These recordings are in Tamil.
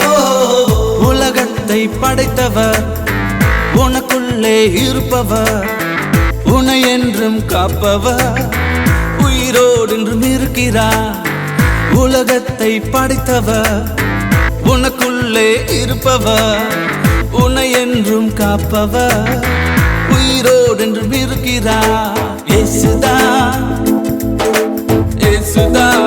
Oh, உலகத்தை படைத்தவர் உனக்குள்ளே இருப்பவர் உனை என்றும் காப்பவர் உயிரோடு என்றும் இருக்கிறார். உலகத்தை படைத்தவர் உனக்குள்ளே இருப்பவர் உனை என்றும் காப்பவர். உயிரோடு என்றும் இருக்கிறார் இயேசுதான் இயேசுதான்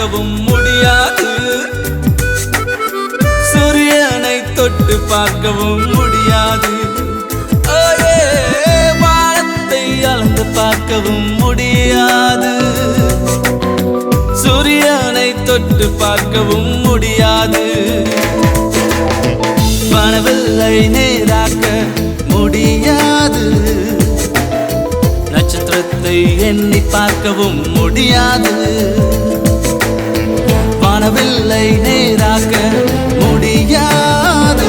பார்க்கவும் முடியாது. சூரியனை தொட்டு பார்க்கவும் முடியாது. வானத்தை அளந்து பார்க்கவும் முடியாது. சூரியனை தொட்டு பார்க்கவும் முடியாது. வானவில்லை நேராக்க முடியாது. நட்சத்திரத்தை எண்ணி பார்க்கவும் முடியாது. காணவில்லை நேராக்க முடியாது.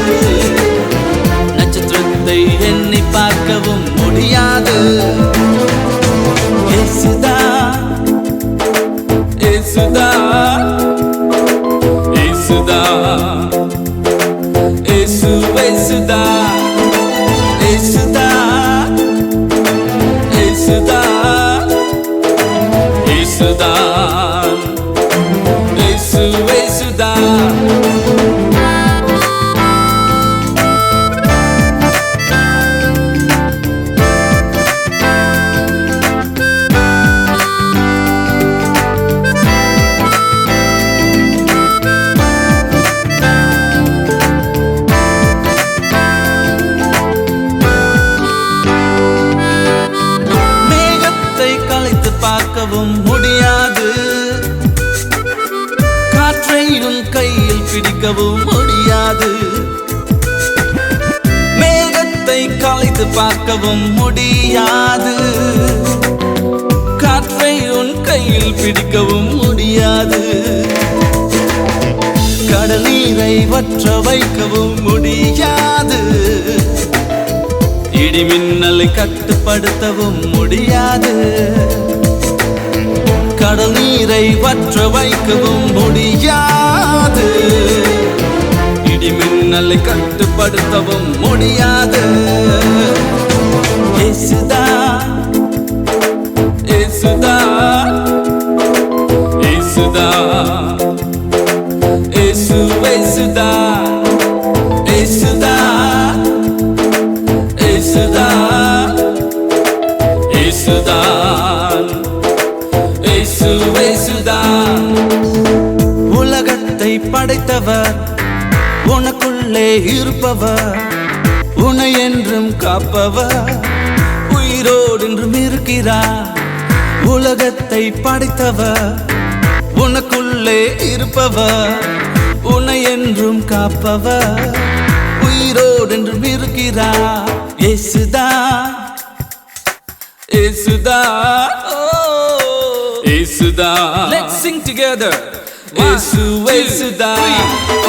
பார்க்கவும் முடியாது. காற்றை உன் கையில் பிடிக்கவும் முடியாது. மேகத்தை கலைத்து பார்க்கவும் முடியாது. காற்றை உன் கையில் பிடிக்கவும் முடியாது. கடல் நீரை வற்ற வைக்கவும் முடியாது. இடிமின்னலை கட்டுப்படுத்தவும் முடியாது. கடல் நீரை வற்ற வைக்கவும் முடியாது. இடிமின்னலை கட்டுப்படுத்தவும் முடியாது. இயேசுதான் இயேசுதான் இயேசுதான் இயேசு இயேசுதான் இயேசுதான் இயேசுதான் படைத்தவர். உனக்குள்ளே இருப்பவர். உன்னை என்றும் காப்பவர். உயிரோடு என்றும் இருக்கிறார். உலகத்தை படைத்தவர். உனக்குள்ளே இருப்பவர். உன்னை என்றும் காப்பவர். உயிரோடு என்றும் இருக்கிறார். இயேசுதான் இயேசுதான் இயேசுதான் Let's sing together. இயேசு இயேசுதான் இயேசுதான்